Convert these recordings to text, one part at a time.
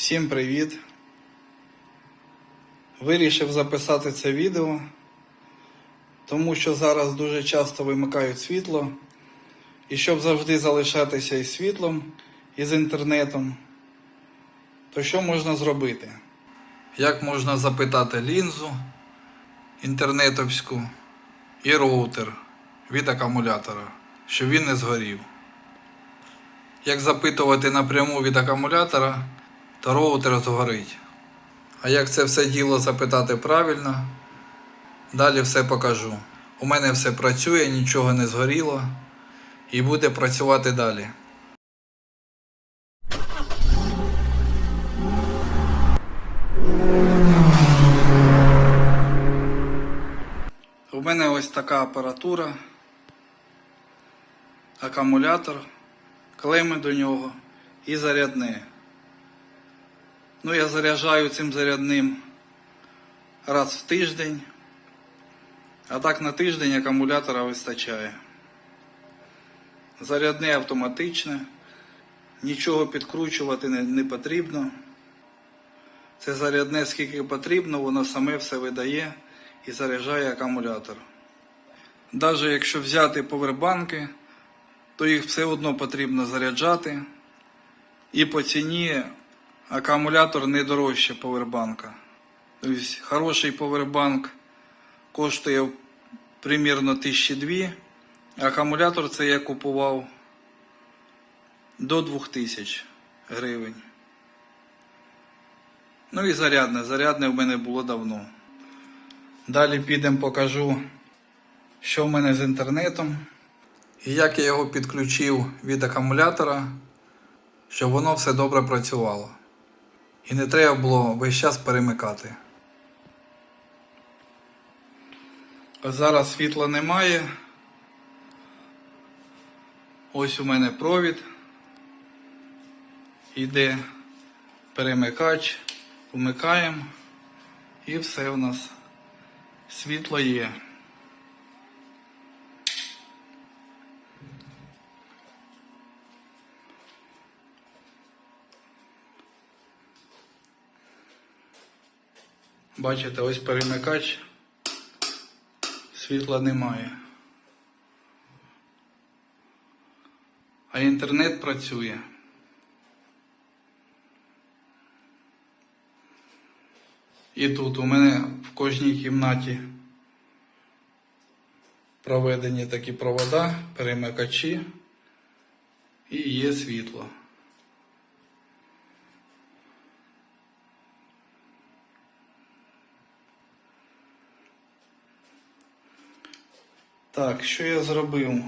Всім привіт! Вирішив записати це відео, тому що зараз дуже часто вимикають світло. І щоб завжди залишатися із світлом, і з інтернетом, то що можна зробити? Як можна запитати лінзу інтернетовську і роутер від акумулятора, щоб він не згорів? Як запитувати напряму від акумулятора, то роутер згорить. А як це все діло запитати правильно, далі все покажу. У мене все працює, нічого не згоріло і буде працювати далі. У мене ось така апаратура, акумулятор, клеми до нього і зарядне. Ну, я заряджаю цим зарядним раз в тиждень, а так на тиждень акумулятора вистачає. Зарядне автоматичне, нічого підкручувати не, не потрібно. Це зарядне скільки потрібно, воно саме все видає і заряджає акумулятор. Навіть якщо взяти повербанки, то їх все одно потрібно заряджати. І по ціні акумулятор не дорожче повербанка. Тобто хороший повербанк коштує примірно 1002, а акумулятор це я купував до 2000 гривень. Ну і зарядне. Зарядне в мене було давно. Далі підемо покажу, що в мене з інтернетом. І як я його підключив від акумулятора, щоб воно все добре працювало. І не треба було весь час перемикати. Зараз світла немає. Ось у мене провід. Іде перемикач, вмикаємо і все у нас світло є. Бачите, ось перемикач, світла немає. А інтернет працює. І тут у мене в кожній кімнаті проведені такі провода, перемикачі і є світло. Так, що я зробив?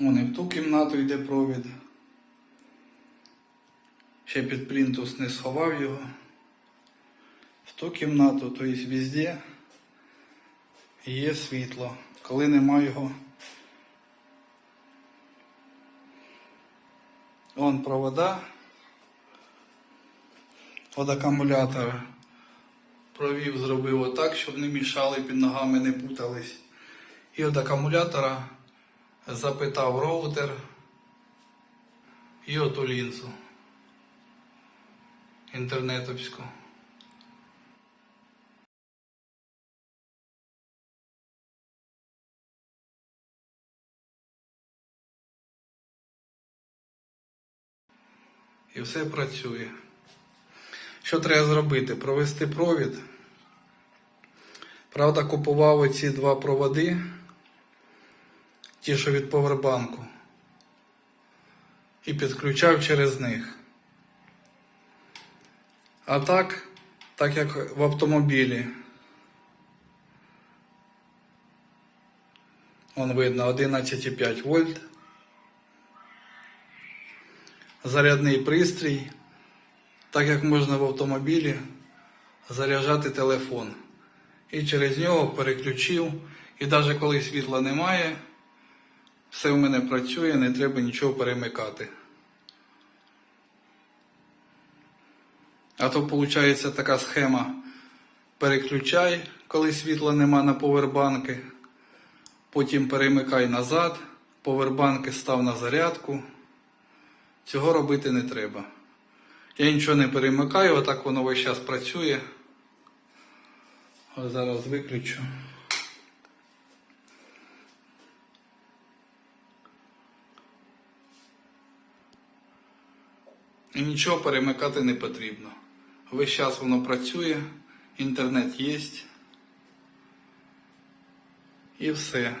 Вон в ту кімнату йде провід. Ще під плінтус не сховав його. В ту кімнату, тобто везде є світло. Коли нема його. Вон провода від акумулятора. Провів, зробив отак, щоб не мішали, під ногами не путались. І від акумулятора запитав роутер і оту лінзу інтернетовську. І все працює. Що треба зробити? Провести провід. Правда, купував оці два проводи, ті, що від повербанку, і підключав через них. А так, так як в автомобілі. Вон видно 11,5 вольт. Зарядний пристрій, так як можна в автомобілі заряджати телефон. І через нього переключив. І навіть коли світла немає, все в мене працює, не треба нічого перемикати. А то виходить така схема. Переключай, коли світла нема на повербанки. Потім перемикай назад, повербанки став на зарядку. Цього робити не треба. Я нічого не перемикаю, отак воно весь час працює. Ось зараз виключу. І нічого перемикати не потрібно. Весь час воно працює, інтернет є. І все.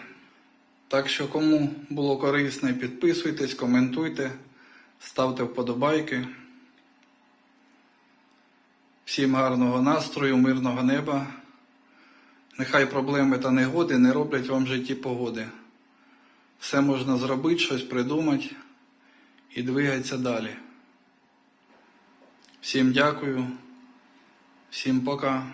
Так що, кому було корисно, підписуйтесь, коментуйте, ставте вподобайки. Всім гарного настрою, мирного неба. Нехай проблеми та негоди не роблять вам в житті погоди. Все можна зробити, щось придумати і двигатися далі. Всім дякую, всім пока.